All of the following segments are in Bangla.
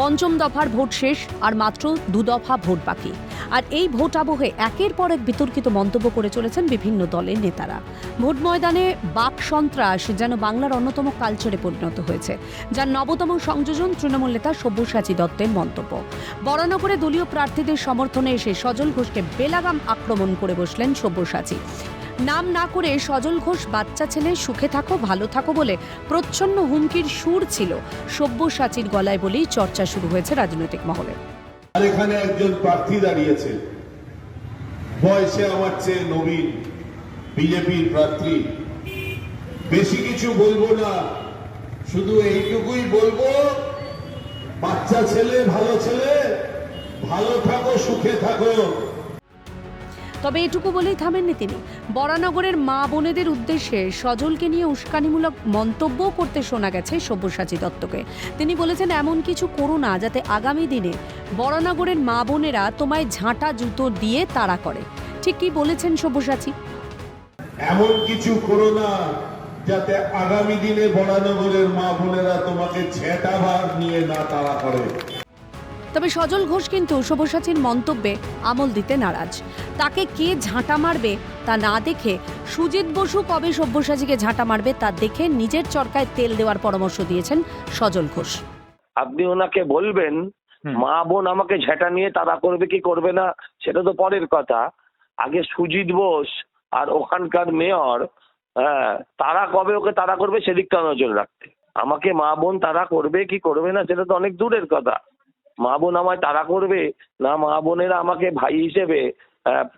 পঞ্চম দফার ভোট শেষ আর মাত্র দু দফা ভোট বাকি। আর এই ভোট আবহে একের পর এক বিতর্কিত মন্তব্য করে চলেছেন বিভিন্ন দলের নেতারা। ভোট ময়দানে বাক সন্ত্রাস যেন বাংলার অন্যতম কালচারে পরিণত হয়েছে, যার নবতম সংযোজন তৃণমূল নেতা সব্যসাচী দত্তের মন্তব্য। বরানগরে দলীয় প্রার্থীদের সমর্থনে এসে সজল ঘোষকে বেলাগাম আক্রমণ করে বসলেন সব্যসাচী। নাম না করে সজল ঘোষ বাচ্চা ছেলে, সুখে থাকো, ভালো থাকো বলে প্রচ্ছন্ন হুমকির সুর ছিল। সব্যসাচীর গলায় বলেই চর্চা শুরু হয়েছে রাজনৈতিক মহলে। আর এখানে একজন প্রার্থী দাঁড়িয়েছে। বয়সে আমার চেয়ে নবীন বিজেপির প্রার্থী। বেশি কিছু বলব না, শুধু এইটুকুই বলব, বাচ্চা ছেলে, ভালো ছেলে, ভালো থাকো, সুখে থাকো। তবে এটুকু বলেই থামেননি তিনি। বরানগরের মা বোনেদের উদ্দেশ্যে সজলকে নিয়ে উস্কানিমূলক মন্তব্য করতে শোনা গেছে সব্যসাচী দত্তকে। তিনি বলেছেন, এমন কিছু করো না যাতে আগামী দিনে বরানগরের মা বোনেরা তোমায় ঝাঁটা জুতো দিয়ে তাড়া করে। ঠিক কি বলেছেন সব্যসাচী? এমন কিছু করো না যাতে আগামী দিনে বড়ানগরের মা বোনেরা তোমাকে ছেটা ভার নিয়ে না তাড়া করে। তবে সজল ঘোষ কিন্তু সব্যসাচীর মন্তব্যে আমল দিতে নারাজ। তাকে কে ঝাঁটা মারবে তা না দেখে সুজিত বসু কবে সব্যসাচীকে ঝাঁটা মারবে তা দেখে নিজের চরকায় তেল দেওয়ার পরামর্শ দিয়েছেন সজল ঘোষ। আপনি ওনাকে বলবেন মা বোন আমাকে ঝেঁটা নিয়ে তারা করবে কি করবে না সেটা তো পরের কথা। আগে সুজিত বোস আর ওখানকার মেয়র হ্যাঁ তারা কবে ওকে তারা করবে সেদিকটা নজর রাখতে। আমাকে মা বোন তারা করবে কি করবে না সেটা তো অনেক দূরের কথা। মা বোন আমায় তারা করবে, না মা বোনেরা আমাকে ভাই হিসেবে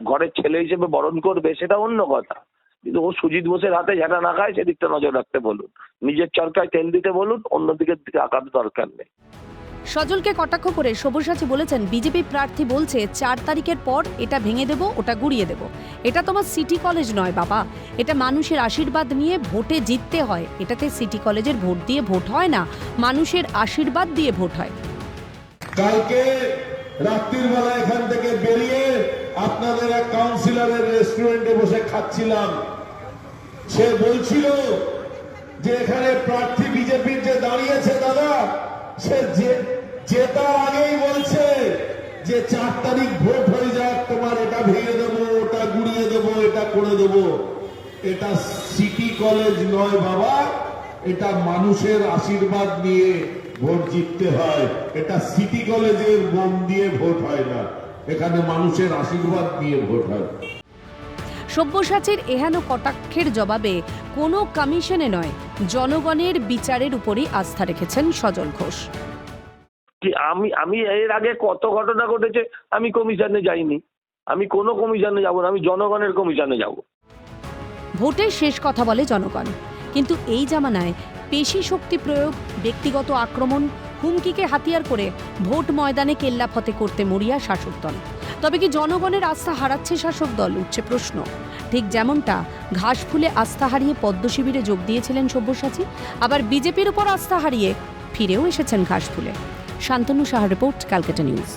ঘরের ছেলে হিসেবে বরণ করবে, সেটা অন্য কথা। কিন্তু ও সুজিত বোসের হাতে ঝেঁটা না খায়, সেদিকটা নজর রাখতে বলুন। নিজের চরকায় তেল দিতে বলুন অন্যদিকের দিকে আঁকার দরকার নেই। সজলকে কটাক্ষ করে সব্যসাচী বলেছেন, বিজেপি প্রার্থী বলছে, চার তারিখের পর এটা ভেঙে দেব, ওটা গুড়িয়ে দেব। এটা তোমার সিটি কলেজ নয়, বাবা। এটা মানুষের আশীর্বাদ নিয়ে ভোটে জিততে হয়। এটাতে সিটি কলেজের ভোট দিয়ে ভোট হয় না, মানুষের আশীর্বাদ দিয়ে ভোট হয়। কালকে রাত্রির বেলা এখান থেকে বেরিয়ে আপনাদের এক কাউন্সিলরের রেস্টুরেন্টে বসে খাচ্ছিলাম। সে বলছিল যে এখানে প্রার্থী বিজেপির যে দাঁড়িয়েছে দাদা, সে জেতার আগেই বলছে যে চার তারিখ ভোট হয়ে যাক, তোমার এটা ভেঙে দেবো, ওটা গুড়িয়ে দেবো, এটা করে দেবো। এটা সিটি কলেজ নয় বাবা এটা মানুষের আশীর্বাদ নিয়ে ভোট জিততে হয়। এটা সিটি কলেজের বোম দিয়ে ভোট হয় না। এখানে মানুষের আশীর্বাদ নিয়ে ভোট হয়। সব্যসাচীর এহেন কটাক্ষের জবাবে কোনো কমিশনে নয় জনগণের বিচারের উপরই আস্থা রেখেছেন সজল ঘোষ। আমি আমি এর আগে কত ঘটনা ঘটেছে আমি কমিশনে যাইনি। আমি কোনো কমিশনে যাব না আমি জনগণের কমিশনে যাব। ভোটের শেষ কথা বলে জনগণ। কিন্তু এই জামানায় পেশি শক্তি প্রয়োগ, ব্যক্তিগত আক্রমণ, হুমকিকে হাতিয়ার করে ভোট ময়দানে কেল্লাফতে করতে মরিয়া শাসক দল। তবে কি জনগণের আস্থা হারাচ্ছে শাসক দল, উঠছে প্রশ্ন। ঠিক যেমনটা, ঘাস ফুলে আস্থা হারিয়ে পদ্ম শিবিরে যোগ দিয়েছিলেন সব্যসাচী, আবার বিজেপির উপর আস্থা হারিয়ে ফিরেও এসেছেন ঘাস ফুলে। Shantanu Saha report, Calcutta news.